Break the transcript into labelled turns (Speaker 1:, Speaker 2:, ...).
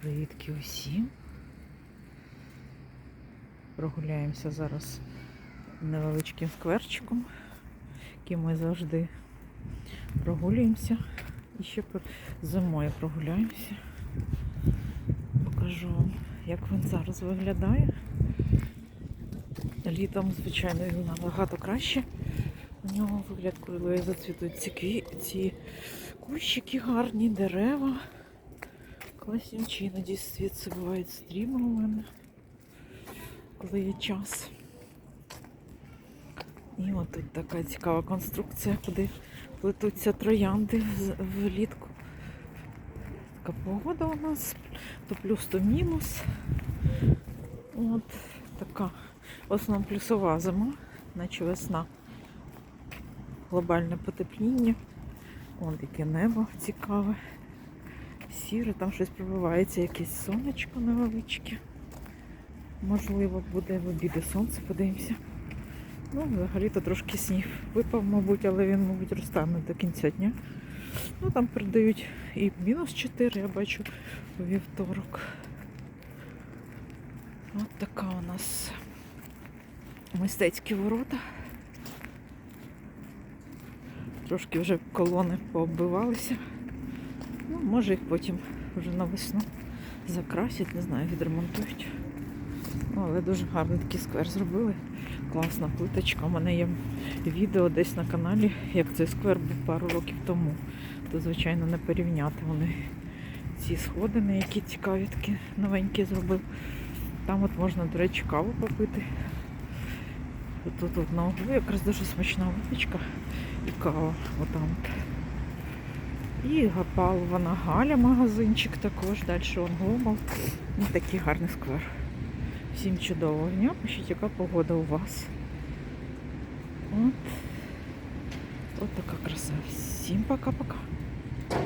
Speaker 1: Привітки усім. Прогуляємося зараз невеличким скверчиком, яким ми завжди прогулюємося. І ще зимою прогуляємося. Покажу вам, як він зараз виглядає. Літом, звичайно, він набагато краще. У нього вигляд, коли зацвітуть ці, ці кущики гарні, дерева. Класнючі, іноді світ бувають стріми у мене, коли є час. І от тут така цікава конструкція, куди плетуться троянди влітку. Така погода у нас, то плюс, то мінус. От така в плюсова зима, наче весна. Глобальне потепління. Вон таке небо цікаве. Сіре, там щось пробивається, якесь сонечко невеличке. Можливо, буде в обіди сонце, подивимося. Ну, взагалі-то трошки сніг випав, мабуть, але він, мабуть, розтане до кінця дня. Ну, там передають і мінус 4, я бачу, у вівторок. От така у нас мистецькі ворота. Трошки вже колони пооббивалися. Може їх потім вже на весну закрасять, не знаю, відремонтують. Ну, але дуже гарний такий сквер зробили. Класна плиточка. У мене є відео десь на каналі, як цей сквер був пару років тому. То, звичайно, не порівняти вони ці сходини, які цікаві такі новенькі зробив. Там от можна, до речі, каву попити. Тут от на углу якраз дуже смачна випічка і кава. Отам. І Гапалова Галя магазинчик також. Далі он Глобал. Ну, такий гарний сквер. Всім чудового дня. Пишіть, яка погода у вас. От. От така краса. Всім пока-пока.